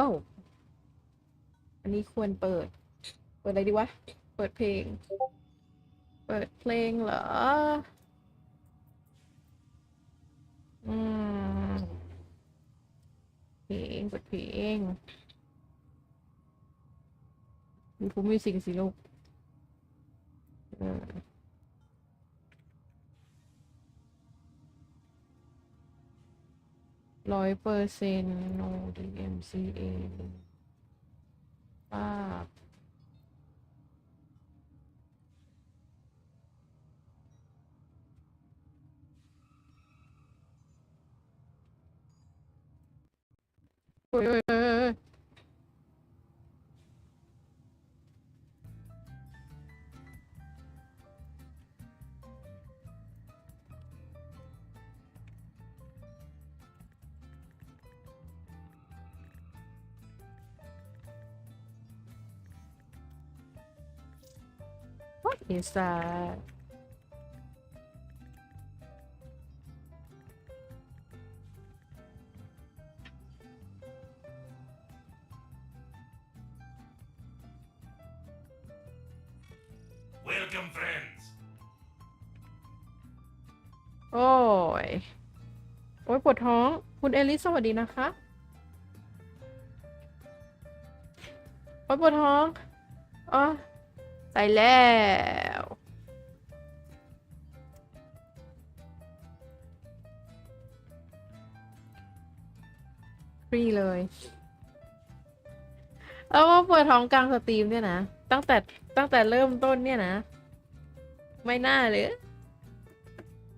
อ้าอันนี้ควรเปิด เปิดอะไรดีวะ เปิดเพลง เปิดเพลงเหรอ อืมเพลงเปิดเพลง YouTube Music สิลูกอืม ร้อยเปอร์เซ็นต์ no DMCA ป้าบโอ้ยโอ้ยโอ้ยโอ้ย What is that? Welcome, friends. โอ้ย โอ้ยปวดท้อง คุณเอลิสสวัสดีนะคะ โอ้ยปวดท้อง อ๋อ ใส่แล้ว ฟรีเลยแล้วว่าปวดท้องกลางสตรีมเนี่ยนะ ตั้งแต่ตั้งแต่เริ่มต้นเนี่ยนะ ไม่น่าเลย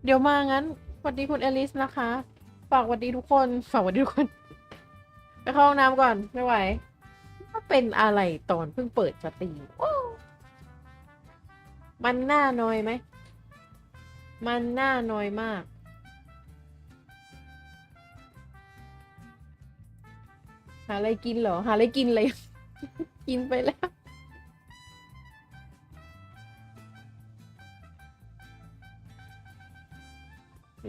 เดี๋ยวมางั้นสวัสดีคุณเอลิสนะคะ ฝากสวัสดีทุกคน ฝากสวัสดีทุกคน ไปเข้าห้องน้ำก่อน ไม่ไหวว่าเป็นอะไรตอนเพิ่งเปิดสตรีมโอ้ มันน่าน้อยไหม มันน่าน้อยมาก หาอะไรกินเหรอ หาอะไรกินเลย กินไปแล้ว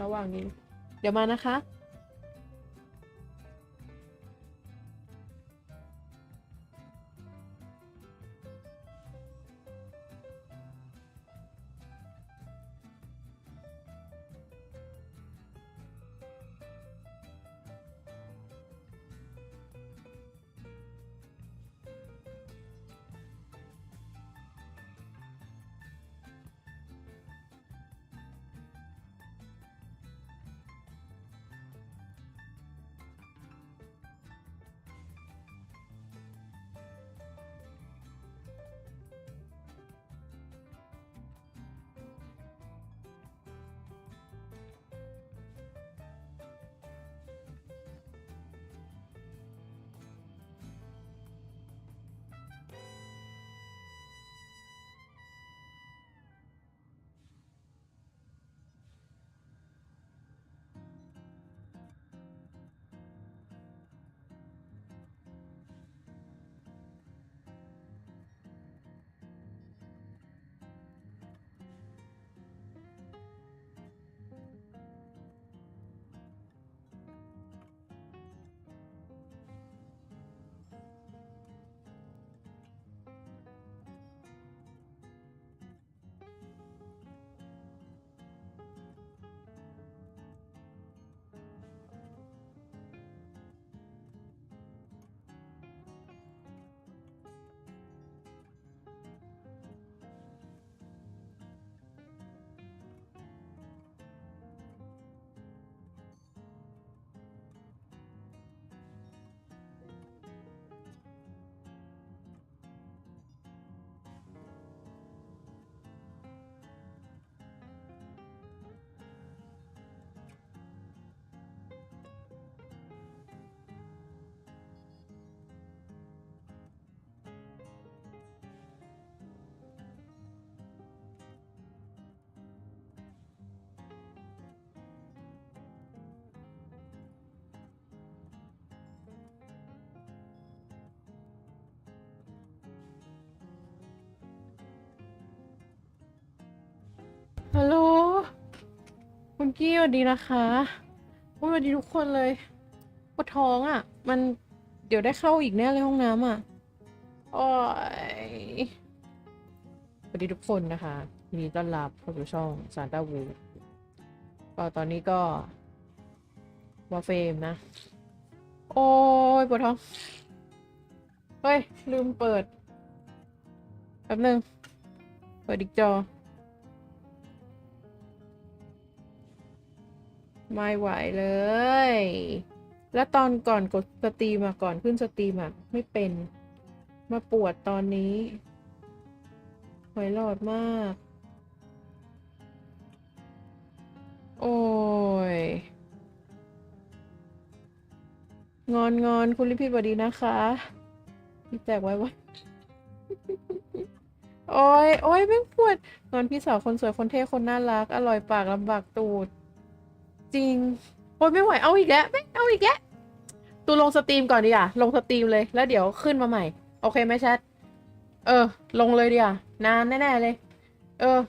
ระหว่างนี้ เดี๋ยวมานะคะ ฮัลโหล คุณกี้สวัสดีนะคะสวัสดีทุกคนเลยปวดท้องอะ่ะ มันเดี๋ยวได้เข้าอีกแน่เลยห้องน้ำอะโอ้ยสวัสดีทุกคนนะคะยินดีต้อนรับเข้าสู่ช่องซานตาวูก็ตอนนี้ก็วาเฟมนะ โอ้ยปวดท้อง เฮ้ย ลืมเปิดแป๊บนึง เปิดอีกจอ ไม่ไหวเลย แล้วตอนก่อนกดสตรีมอะก่อนขึ้นสตรีมอะไม่เป็น มาปวดตอนนี้หอยหลอดมาก โอ้ย งอนงอนคุณลิพิตสวัสดีนะคะพี่แจกไว้ไว้โอ้ย โอ้ยแม่งปวด งอนพี่สาวคนสวยคนเท่คนน่ารัก อร่อยปากลำบากตูด จริงโอ้ยไม่ไหวเอาอีกแล้วไม่เอาอีกแล้วตูลงสตรีมก่อนดีอะลงสตรีมเลยแล้วเดี๋ยวขึ้นมาใหม่ โอเคไหมแชทเออ ลงเลยดีอะนานแน่ๆเลย เออ